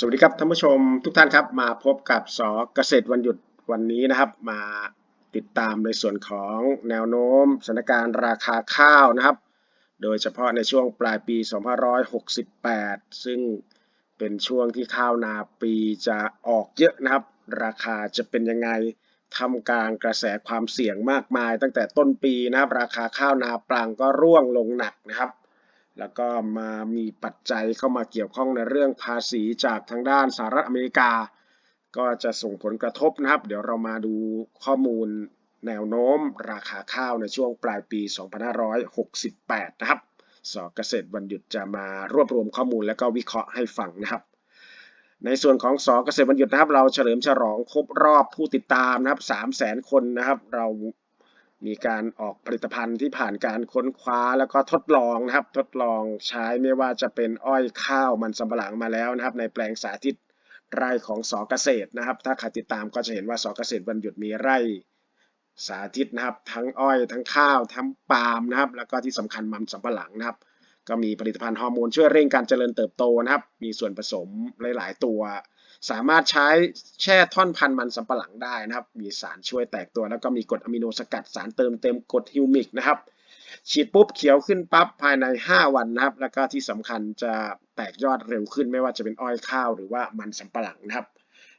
สวัสดีครับท่านผู้ชมทุกท่านครับ มาพบกับสเกษตรวันหยุดวันนี้นะครับ มาติดตามในส่วนของแนวโน้มสถานการณ์ราคาข้าวนะครับ โดยเฉพาะในช่วงปลายปี 2568 ซึ่งเป็นช่วงที่ข้าวนาปีจะออกเยอะนะครับ ราคาจะเป็นยังไงทำกลางกระแสความเสี่ยงมากมาย ตั้งแต่ต้นปีนะครับ ราคาข้าวนาปลังก็ร่วงลงหนักนะครับ แล้วก็มามีปัจจัยเข้ามาเกี่ยวข้องในเรื่องภาษีจากทางด้านสหรัฐอเมริกา ก็จะส่งผลกระทบนะครับ เดี๋ยวเรามาดูข้อมูลแนวโน้มราคาข้าวในช่วงปลายปี 2568 นะครับ สเกษตรวันหยุดจะมารวบรวมข้อมูลและก็วิเคราะห์ให้ฟังนะครับ ในส่วนของสเกษตรวันหยุดนะครับ เราเฉลิมฉลองครบรอบผู้ติดตามนะครับ 300,000 คนนะครับ เรา มีการออกผลิตภัณฑ์ที่ผ่านการค้นคว้าแล้วก็ทดลองนะครับ ทดลองใช้ไม่ว่าจะเป็นอ้อยข้าวมันสำปะหลังมาแล้วนะครับ ในแปลงสาธิตไร่ของสอเกษตรนะครับ ถ้าใครติดตามก็จะเห็นว่าสอเกษตรวันหยุดมีไร่สาธิตนะครับ ทั้งอ้อยทั้งข้าวทั้งปาล์มนะครับ แล้วก็ที่สำคัญมันสำปะหลังนะครับ ก็มีผลิตภัณฑ์ฮอร์โมนช่วยเร่งการเจริญเติบโตนะครับ มีส่วนผสมหลาย ๆ ตัว สามารถใช้แช่ท่อนพันธุ์มันสำปะหลังได้นะครับ มีสารช่วยแตกตัว แล้วก็มีกรดอะมิโนสกัดสารเติมเต็มกรดฮิวมิกนะครับฉีดปุ๊บเขียวขึ้นปั๊บภายใน 5 วันนะครับ แล้วก็ที่สำคัญจะแตกยอดเร็วขึ้นไม่ว่าจะเป็นอ้อยข้าวหรือว่ามันสำปะหลังนะครับ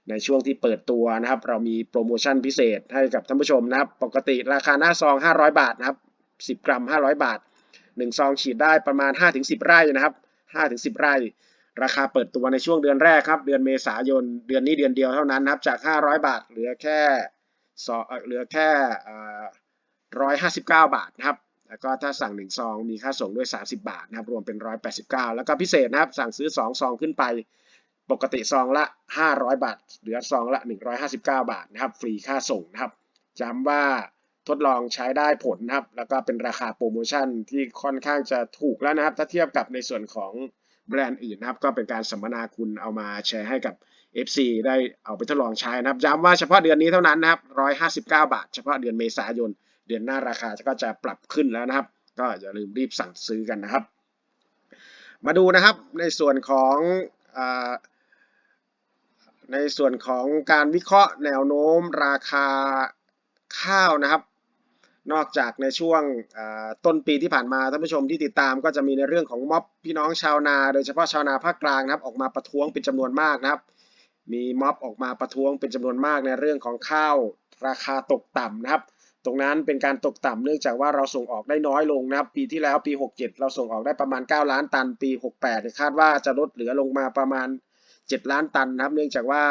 ในช่วงที่เปิดตัวนะครับ เรามีโปรโมชั่นพิเศษให้กับท่านผู้ชมนะครับ ปกติราคาหน้าซอง 500 บาทนะครับ 10 กรัม 500 บาท 1 ซองฉีดได้ประมาณ 5-10 ไร่นะครับ 5-10 ไร่ ราคาเปิดตัวในช่วงเดือนแรกครับ เดือนเมษายน เดือนนี้เดือนเดียวเท่านั้นนะครับจาก 500 บาท เหลือแค่ซอเหลือแค่159บาทนะครับ แล้วก็ถ้าสั่ง1ซองมีค่าส่งด้วย 30 บาทนะครับ รวมเป็น189แล้วก็พิเศษนะครับ สั่งซื้อ2ซองขึ้นไป ปกติซองละ500บาท เหลือซองละ159บาทนะครับ ฟรีค่าส่งนะครับย้ำว่าทดลองใช้ได้ผลนะครับ แล้วก็เป็นราคาโปรโมชั่นที่ค่อนข้างจะถูกแล้วนะครับ ถ้าเทียบกับในส่วนของ แบรนด์อื่นนะครับ ก็เป็นการสัมมนาคุณเอามาแชร์ให้กับ FC ได้เอาไปทดลองใช้นะครับ ย้ำว่าเฉพาะเดือนนี้เท่านั้นนะครับ159 บาท เฉพาะเดือนเมษายน เดือนหน้าราคาก็จะปรับขึ้นแล้วนะครับ ก็อย่าลืมรีบสั่งซื้อกันนะครับ มาดูนะครับในส่วนของอในส่วนของการวิเคราะห์แนวโน้มราคาข้าวนะครับ นอกจากในช่วงต้นปีที่ผ่านมาท่านผู้ชมที่ติดตามก็จะมีในเรื่องของม็อบพี่น้องชาวนา โดยเฉพาะชาวนาภาคกลางนะครับออกมาประท้วงเป็นจำนวนมากนะครับ มีม็อบออกมาประท้วงเป็นจำนวนมากในเรื่องของข้าวราคาตกต่ำนะครับ ตรงนั้นเป็นการตกต่ำเนื่องจากว่าเราส่งออกได้น้อยลงนะครับ ปีที่แล้วปี 67 เราส่งออกได้ประมาณ 9 ล้านตัน ปี 68คาดว่าจะลดเหลือลงมาประมาณ 7 ล้านตันนะครับ เนื่องจากว่า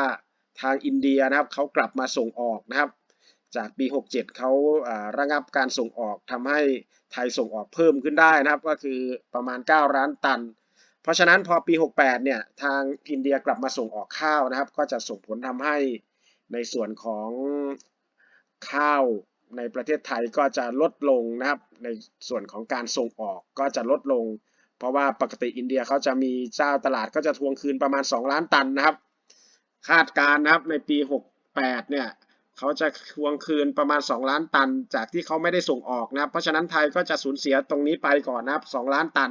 ทางอินเดียนะครับเขากลับมาส่งออกนะครับ จากปี 67 เขาระงับการส่งออกทำให้ไทยส่งออกเพิ่มขึ้นได้นะครับ ก็คือประมาณ 9 ล้านตัน เพราะฉะนั้นพอปี 68 เนี่ยทางอินเดียกลับมาส่งออกข้าวนะครับ ก็จะส่งผลทำให้ในส่วนของข้าวในประเทศไทยก็จะลดลงนะครับ ในส่วนของการส่งออกก็จะลดลง เพราะว่าปกติอินเดียเขาจะมีเจ้าตลาดก็จะทวงคืนประมาณ 2 ล้านตันนะครับ คาดการนะครับในปี 68 เนี่ย เขาจะทวงคืนประมาณ 2 ล้านตัน จากที่เขาไม่ได้ส่งออกนะเพราะฉะนั้นไทยก็จะสูญเสียตรงนี้ไปก่อนนะครับ2ล้านตัน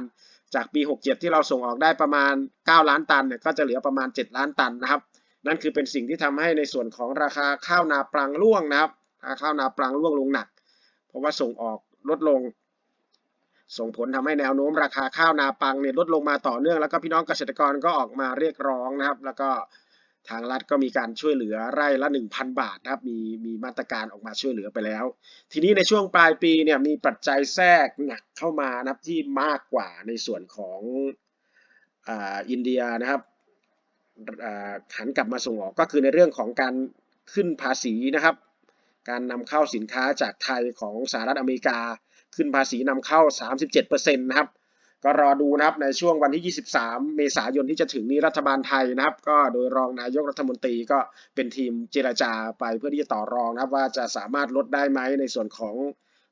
จากปี 67 ที่เราส่งออกได้ประมาณ 9 ล้านตันเนี่ยก็จะเหลือประมาณ 7 ล้านตันนะครับ นั่นคือเป็นสิ่งที่ทำให้ในส่วนของราคาข้าวนาปลังร่วงนะครับข้าวนาปลังร่วงลงหนัก เพราะว่าส่งออกลดลง ส่งผลทำให้แนวโน้มราคาข้าวนาปังเนี่ยลดลงมาต่อเนื่องแล้วก็พี่น้องเกษตรกรก็ออกมาเรียกร้องนะครับ แล้วก็ ทางรัฐก็มีการช่วยเหลือไร่ละ 1,000 บาทนะครับมีมีมาตรการออกมาช่วยเหลือไปแล้ว ทีนี้ในช่วงปลายปีเนี่ยมีปัจจัยแทรกหนักเข้ามานะครับที่มากกว่าในส่วนของออินเดียนะครับหันกลับมาส่งออกก็คือในเรื่องของการขึ้นภาษีนะครับ การนำเข้าสินค้าจากไทยของสหรัฐอเมริกา ขึ้นภาษีนำเข้า 37%นะครับ ก็รอดูนะครับในช่วงวันที่ 23 เมษายนที่จะถึงนี้รัฐบาลไทยนะครับ ก็โดยรองนายกรัฐมนตรีก็เป็นทีมเจรจาไปเพื่อที่จะต่อรองนะครับว่าจะสามารถลดได้ไหมในส่วนของ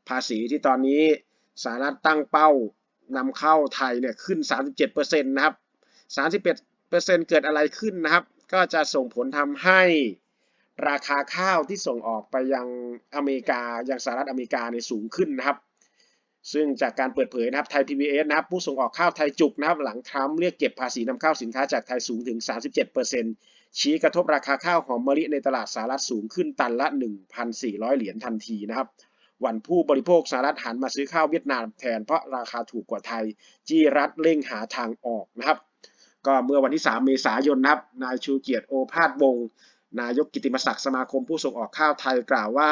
ภาษีที่ตอนนี้สหรัฐตั้งเป้านำเข้าไทยเนี่ยขึ้น 37%นะครับ 31%เกิดอะไรขึ้นนะครับ ก็จะส่งผลทำให้ราคาข้าวที่ส่งออกไปยังอเมริกายังสหรัฐอเมริกาในสูงขึ้นนะครับ ซึ่งจากการเปิดเผยนะครับไทย PBS นะครับผู้ส่งออกข้าวไทยจุกนะครับหลังทรัมป์เรียกเก็บภาษีนำเข้าสินค้าจากไทยสูงถึง 37%ชี้กระทบราคาข้าวหอมมะลิในตลาดสหรัฐสูงขึ้นตันละ 1,400 เหรียญทันทีนะครับวันผู้บริโภคสหรัฐหันมาซื้อข้าวเวียดนามแทนเพราะราคาถูกกว่าไทย จีรัฐเร่งหาทางออกนะครับ ก็เมื่อวันที่ 3 เมษายนนะครับนายชูเกียรติโอภาสวงศ์นายกกิตติมศักดิ์สมาคมผู้ส่งออกข้าวไทยกล่าวว่า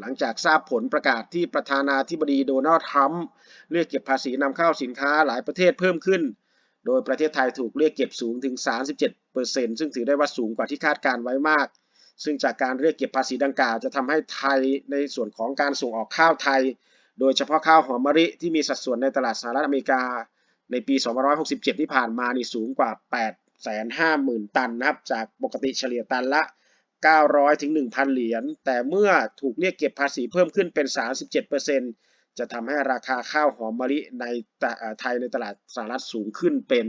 หลังจากทราบผลประกาศที่ประธานาธิบดีโดนัลด์ทรัมป์เรียกเก็บภาษีนำเข้าสินค้าหลายประเทศเพิ่มขึ้น โดยประเทศไทยถูกเรียกเก็บสูงถึง 37%ซึ่งถือได้ว่าสูงกว่าที่คาดการไว้มาก ซึ่งจากการเรียกเก็บภาษีดังกล่าวจะทำให้ไทยในส่วนของการส่งออกข้าวไทย โดยเฉพาะข้าวหอมมะลิที่มีสัดส่วนในตลาดสหรัฐอเมริกา ในปี 2567 ที่ผ่านมานี่สูงกว่า 850,000 ตันนะครับจากปกติเฉลี่ยตันละ 900 ถึง 1,000 เหรียญ แต่เมื่อถูกเรียกเก็บภาษีเพิ่มขึ้นเป็น 37%จะทำให้ราคาข้าวหอมมะลิในไทยในตลาดสหรัฐสูงขึ้นเป็น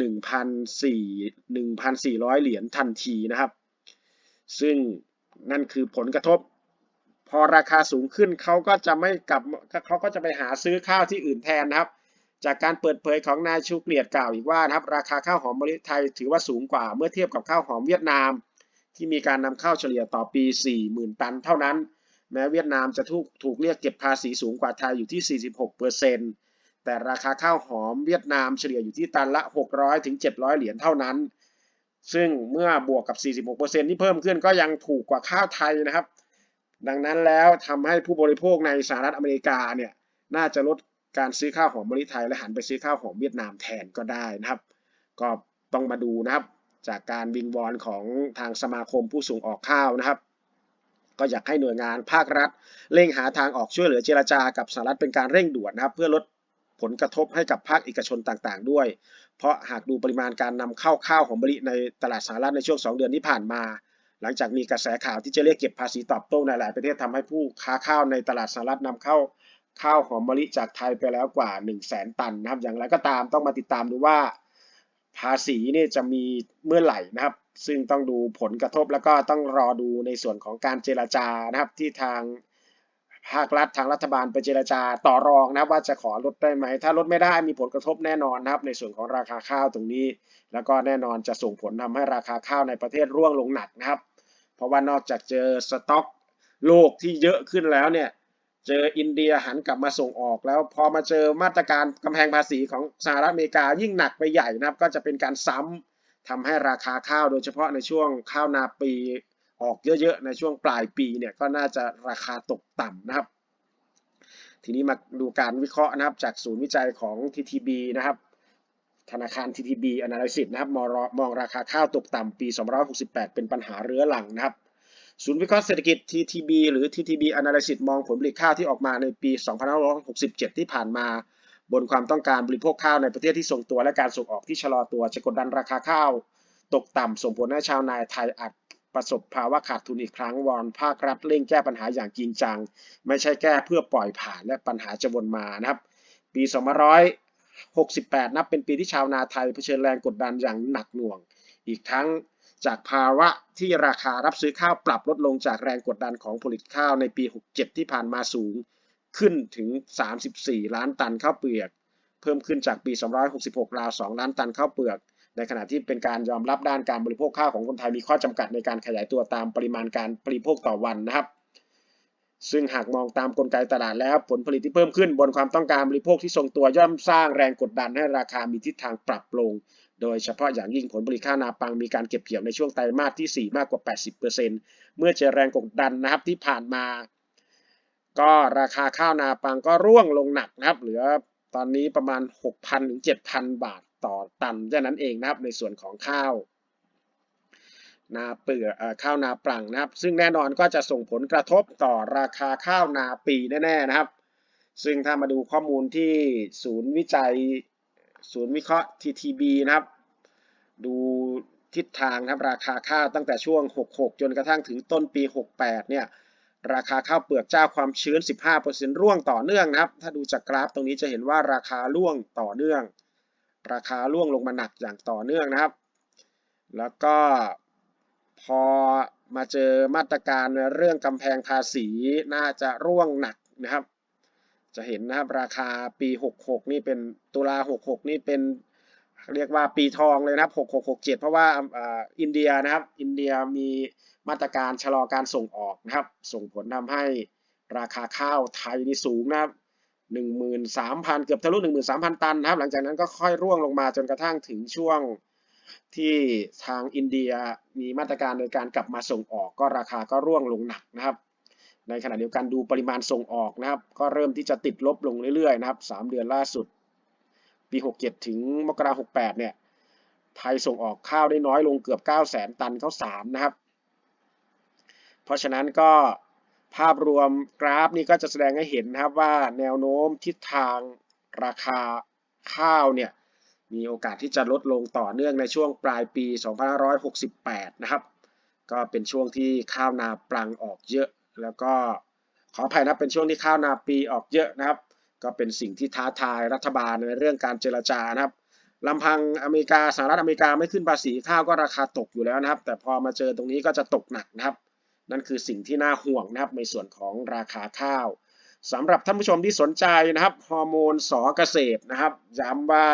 1,400 เหรียญทันทีนะครับ ซึ่งนั่นคือผลกระทบ พอราคาสูงขึ้นเขาก็จะไม่กลับเขาก็จะไปหาซื้อข้าวที่อื่นแทนนะครับ จากการเปิดเผยของนายชูเกลียดกล่าวอีกว่านะครับ ราคาข้าวหอมมะลิไทยถือว่าสูงกว่าเมื่อเทียบกับข้าวหอมเวียดนาม ที่มีการนำเข้าเฉลี่ยต่อปี 40,000 ตันเท่านั้น แม้เวียดนามจะถูกถูกเรียกเก็บภาษีสูงกว่าไทยอยู่ที่ 46%แต่ราคาข้าวหอมเวียดนามเฉลี่ยอยู่ที่ตันละ 600ถึง700 เหรียญเท่านั้น ซึ่งเมื่อบวกกับ 46%ที่เพิ่มขึ้นก็ยังถูกกว่าข้าวไทยนะครับ ดังนั้นแล้วทำให้ผู้บริโภคในสหรัฐอเมริกาเนี่ยน่าจะลดการซื้อข้าวหอมมะลิไทยและหันไปซื้อข้าวหอมเวียดนามแทนก็ได้นะครับ ก็ต้องมาดูนะครับ จากการวิงวอนของทางสมาคมผู้ส่งออกข้าวนะครับ ก็อยากให้หน่วยงานภาครัฐ เร่งหาทางออกช่วยเหลือเจรจากับสหรัฐเป็นการเร่งด่วนนะครับ เพื่อลดผลกระทบให้กับภาคเอกชนต่างๆ ด้วย เพราะหากดูปริมาณการนำเข้าข้าวหอมมะลิในตลาดสหรัฐในช่วง 2 เดือนที่ผ่านมา หลังจากมีกระแสข่าวที่จะเรียกเก็บภาษีตอบโต้ในหลายประเทศทำให้ผู้ค้าข้าวในตลาดสหรัฐนำเข้าข้าวหอมมะลิจากไทยไปแล้วกว่า 1 0 0 0 0แสนตันนะครับ อย่างไรก็ตามต้องมาติดตามดูว่า ภาษีนี่จะมีเมื่อไหร่นะครับ ซึ่งต้องดูผลกระทบแล้วก็ต้องรอดูในส่วนของการเจรจานะครับที่ทางภาครัฐทางรัฐบาลไปเจรจาต่อรองนะครับว่าจะขอลดได้ไหม ถ้าลดไม่ได้มีผลกระทบแน่นอนนะครับ ในส่วนของราคาข้าวตรงนี้ แล้วก็แน่นอนจะส่งผลทำให้ราคาข้าวในประเทศร่วงลงหนักนะครับ เพราะว่านอกจากเจอสต็อกโลกที่เยอะขึ้นแล้วเนี่ย เจออินเดียหันกลับมาส่งออก แล้วพอมาเจอมาตรการกำแพงภาษีของสหรัฐอเมริกายิ่งหนักไปใหญ่นะครับ ก็จะเป็นการซ้ำทำให้ราคาข้าวโดยเฉพาะในช่วงข้าวนาปีออกเยอะๆ ในช่วงปลายปีเนี่ยก็น่าจะราคาตกต่ำนะครับ ทีนี้มาดูการวิเคราะห์นะครับจากศูนย์วิจัยของ TTB นะครับ ธนาคาร TTB Analysis นะครับมองราคาข้าวตกต่ำปี 2568 เป็นปัญหาเรื้อรังนะครับ ศูนย์วิเคราะห์เศรษฐกิจ TTB หรือ TTB Analysis มองผลผลิตข้าวที่ออกมาในปี 2567 ที่ผ่านมา บนความต้องการบริโภคข้าวในประเทศที่ทรงตัว และการส่งออกที่ชะลอตัวจะกดดันราคาข้าว ตกต่ำส่งผลให้ชาวนาไทยอาจประสบภาวะขาดทุนอีกครั้งวอนภาครัฐเร่งแก้ปัญหาอย่างจริงจัง ไม่ใช่แก้เพื่อปล่อยผ่านและปัญหาจะวนมานะครับ ปี 2568 นับเป็นปีที่ชาวนาไทยเผชิญแรงกดดันอย่างหนักหน่วง อีกทั้ง จากภาวะที่ราคารับซื้อข้าวปรับลดลงจากแรงกดดันของผลิตข้าวในปี 67 ที่ผ่านมาสูงขึ้นถึง 34 ล้านตันข้าวเปลือก เพิ่มขึ้นจากปี 266 ราว 2 ล้านตันข้าวเปลือก ในขณะที่เป็นการยอมรับด้านการบริโภคข้าวของคนไทยมีข้อจำกัดในการขยายตัวตามปริมาณการบริโภคต่อวันนะครับ ซึ่งหากมองตามกลไกตลาดแล้วผลผลิตที่เพิ่มขึ้นบนความต้องการบริโภคที่ทรงตัวย่อมสร้างแรงกดดันให้ราคามีทิศทางปรับลง โดยเฉพาะอย่างยิ่งผลผลิตข้าวนาปังมีการเก็บเกี่ยวในช่วงไตรมาสที่ 4 มากกว่า 80%เมื่อเจอแรงกดดันนะครับที่ผ่านมา ก็ราคาข้าวนาปังก็ร่วงลงหนักนะครับ เหลือตอนนี้ประมาณ 6,000 ถึง 7,000 บาทต่อตันแค่นั้นเองนะครับในส่วนของข้าวนาเปลือกข้าวนาปังนะครับ ซึ่งแน่นอนก็จะส่งผลกระทบต่อราคาข้าวนาปีแน่ๆนะครับ ซึ่งถ้ามาดูข้อมูลที่ศูนย์วิจัย ศูนย์วิเคราะห์ TTB นะครับ ดูทิศทางนะครับราคาข้าวตั้งแต่ช่วง 66 จนกระทั่งถึงต้นปี 68 เนี่ยราคาข้าวเปลือกเจ้าความชื้น 15%ร่วงต่อเนื่องนะครับ ถ้าดูจากกราฟตรงนี้จะเห็นว่าราคาร่วงต่อเนื่อง ราคาร่วงลงมาหนักอย่างต่อเนื่องนะครับ แล้วก็พอมาเจอมาตรการเรื่องกำแพงภาษีน่าจะร่วงหนักนะครับ จะเห็นนะครับราคาปี 66 นี่เป็นตุลา 66 นี่เป็นเรียกว่าปีทองเลยนะครับ 6667 เพราะว่าอินเดียนะครับ อินเดียมีมาตรการชะลอการส่งออกนะครับ ส่งผลทำให้ราคาข้าวไทยนี่สูงนะครับ13,000 เกือบทะลุ 13,000 ตันนะครับ หลังจากนั้นก็ค่อยร่วงลงมาจนกระทั่งถึงช่วงที่ทางอินเดียมีมาตรการในการกลับมาส่งออกก็ราคาก็ร่วงลงหนักนะครับ ในขณะเดียวกันดูปริมาณส่งออกนะครับ ก็เริ่มที่จะติดลบลงเรื่อยๆนะครับ 3 เดือนล่าสุด ปี 67 ถึงมกราคม68เนี่ย ไทยส่งออกข้าวได้น้อยลงเกือบ 9 0 0 0 0 0ตันข้าวสารนะครับ เพราะฉะนั้นก็ภาพรวมกราฟนี้ก็จะแสดงให้เห็นนะครับว่าแนวโน้มทิศทางราคาข้าวเนี่ยมีโอกาสที่จะลดลงต่อเนื่องในช่วงปลายปี 2568 นะครับ ก็เป็นช่วงที่ข้าวนาปลังออกเยอะ แล้วก็ขออภัยนะเป็นช่วงที่ข้าวนาปีออกเยอะนะครับ ก็เป็นสิ่งที่ท้าทายรัฐบาลในเรื่องการเจรจานะครับลำพังอเมริกาสหรัฐอเมริกาไม่ขึ้นภาษีข้าวก็ราคาตกอยู่แล้วนะครับ แต่พอมาเจอตรงนี้ก็จะตกหนักนะครับ นั่นคือสิ่งที่น่าห่วงนะครับในส่วนของราคาข้าวสำหรับท่านผู้ชมที่สนใจนะครับฮอร์โมนสอเกษตรนะครับ ย้ำว่า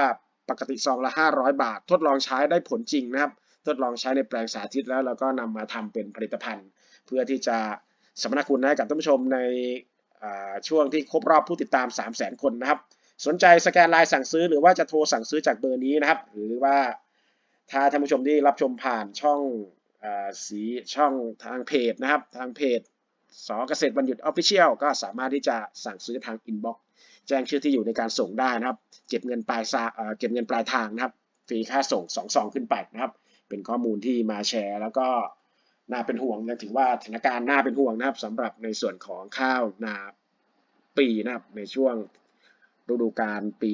ปกติซองละ 500 บาท ทดลองใช้ได้ผลจริงนะครับ ทดลองใช้ในแปลงสาธิตแล้วแล้วก็นำมาทำเป็นผลิตภัณฑ์ เพื่อที่จะ สมนาคุณให้กับท่านผู้ชมในช่วงที่ครบรอบผู้ติดตาม 3 0 0 0 0 0 คนนะครับ สนใจสแกนไลน์สั่งซื้อหรือว่าจะโทรสั่งซื้อจากเบอร์นี้นะครับ หรือว่าถ้าท่านผู้ชมที่รับชมผ่านช่องอสีช่องทางเพจนะครับ ทางเพจสอเกษตรวันหยุดออฟฟิเชียลก็สามารถที่จะสั่งซื้อทางอินบ็อกซ์แจ้งชื่อที่อยู่ในการส่งได้นะครับ เก็บเงินปลายเอ่อเก็บเงินปลายทางนะครับฟรีค่าส่ง2ซองขึ้นไปนะครับ เป็นข้อมูลที่มาแชร์ แล้วก็ น่าเป็นห่วงยังถือว่าสถานการณ์น่าเป็นห่วงนะครับสำหรับในส่วนของข้าวนาปีนะครับในช่วงฤดูกาลปี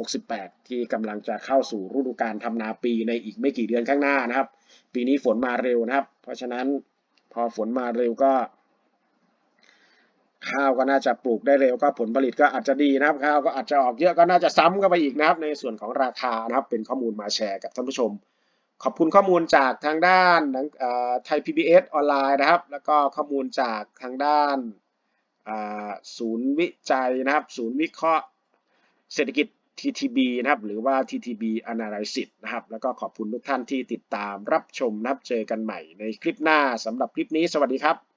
2568 ที่กำลังจะเข้าสู่ฤดูกาลทำนาปีในอีกไม่กี่เดือนข้างหน้านะครับ ปีนี้ฝนมาเร็วนะครับ เพราะฉะนั้นพอฝนมาเร็วก็ ข้าวก็น่าจะปลูกได้เร็วก็ผลผลิตก็อาจจะดีนะครับ ข้าวก็อาจจะออกเยอะก็น่าจะซ้ำกันไปอีกนะครับ ในส่วนของราคานะครับเป็นข้อมูลมาแชร์กับท่านผู้ชม ขอบคุณข้อมูลจากทางด้านไทย PBS ออนไลน์นะครับ แล้วก็ข้อมูลจากทางด้านศูนย์วิจัยนะครับ ศูนย์วิเคราะห์เศรษฐกิจ TTB นะครับ หรือว่า TTB Analysis นะครับ แล้วก็ขอบคุณทุกท่านที่ติดตามรับชมนะครับ เจอกันใหม่ในคลิปหน้าสำหรับคลิปนี้ สวัสดีครับ